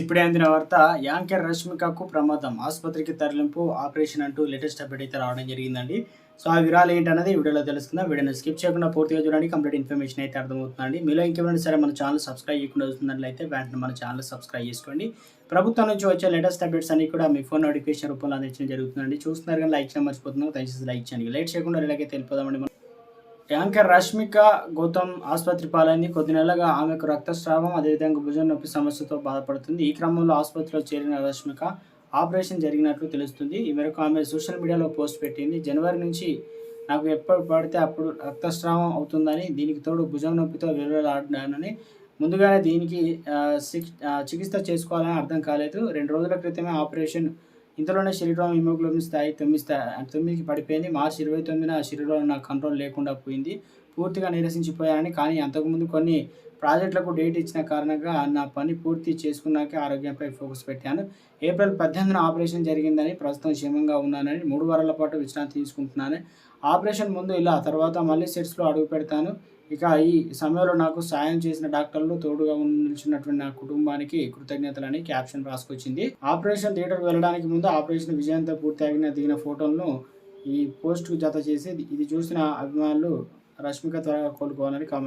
ఇప్పుడే అందిన వార్త యాంకర్ రష్మికకు ప్రమాదం. ఆసుపత్రికి తరలింపు ఆపరేషన్ అంటూ లేటెస్ట్ అప్డేట్ అయితే రావడం జరిగిందండి. సో ఆ వివరాలు ఏంటనేది వీడియోలో తెలుసుకుందాం. వీడియోని స్కిప్ చేయకుండా పూర్తిగా చూడండి. కంప్లీట్ ఇన్ఫర్మేషన్ అయితే అర్థమవుతుందండి. మీలో ఇంకేమైనా సరే మన ఛానల్ సబ్స్క్రైబ్ చేయకుండా చూస్తున్నట్లయితే వెంటనే మన ఛానల్ సబ్స్క్రైబ్ చేసుకోండి. ప్రభుత్వం నుంచి వచ్చే లేటెస్ట్ అప్డేట్స్ అన్ని కూడా మీ ఫోన్ నోటిఫికేషన్ రూపంలో అందించడం జరుగుతుందండి. చూస్తున్నారు కానీ లైక్ చేయడం మర్చిపోతున్నాం దయచేసి లైక్ చేయండి. లేట్ చేయకుండా ఇలాగైతే తెలిపోదామండి మనం. యాంకర్ రష్మిక గౌతమ్ ఆసుపత్రి పాలైంది. కొద్ది నెలలుగా ఆమెకు రక్తస్రావం అదేవిధంగా భుజం నొప్పి సమస్యతో బాధపడుతుంది. ఈ క్రమంలో ఆసుపత్రిలో చేరిన రష్మిక ఆపరేషన్ జరిగినట్లు తెలుస్తుంది. ఈ మేరకు ఆమె సోషల్ మీడియాలో పోస్ట్ పెట్టింది. జనవరి నుంచి నాకు ఎప్పుడు పడితే అప్పుడు రక్తస్రావం అవుతుందని దీనికి తోడు భుజం నొప్పితో విలువలాడినానని ముందుగానే దీనికి చికిత్స చేసుకోవాలని అర్థం కాలేదు. రెండు రోజుల క్రితమే ఆపరేషన్ ఇంతలోనే శరీరం హిమోగ్లోబిన్ స్థాయి తొమ్మిది స్థాయి తొమ్మిదికి పడిపోయింది. మార్చి ఇరవై తొమ్మిదిన శరీరంలో నా కంట్రోల్ లేకుండా పోయింది. పూర్తిగా నీరసించిపోయానని కానీ అంతకుముందు కొన్ని ప్రాజెక్టులకు డేట్ ఇచ్చిన కారణంగా నా పని పూర్తి చేసుకున్నాక ఆరోగ్యంపై ఫోకస్ పెట్టాను. ఏప్రిల్ పద్దెనిమిదిన ఆపరేషన్ జరిగిందని ప్రస్తుతం క్షేమంగా ఉన్నానని మూడు వారాల పాటు విశ్రాంతి తీసుకుంటున్నాను. ఆపరేషన్ ముందు ఇలా తర్వాత మళ్ళీ సెట్స్లో అడుగు పెడతాను. ఇక ఈ సమయంలో నాకు సాయం చేసిన డాక్టర్లు తోడుగా నిలిచినటువంటి నా కుటుంబానికి కృతజ్ఞతలని క్యాప్షన్ రాసుకొచ్చింది. ఆపరేషన్ థియేటర్ వెళ్ళడానికి ముందు ఆపరేషన్ విజయంతో పూర్తయిన దిగిన ఫోటోలను ఈ పోస్ట్కు జత చేసి ఇది చూసిన అభిమానులు రష్మిక త్వరగా కోలుకోవాలని కామెంట్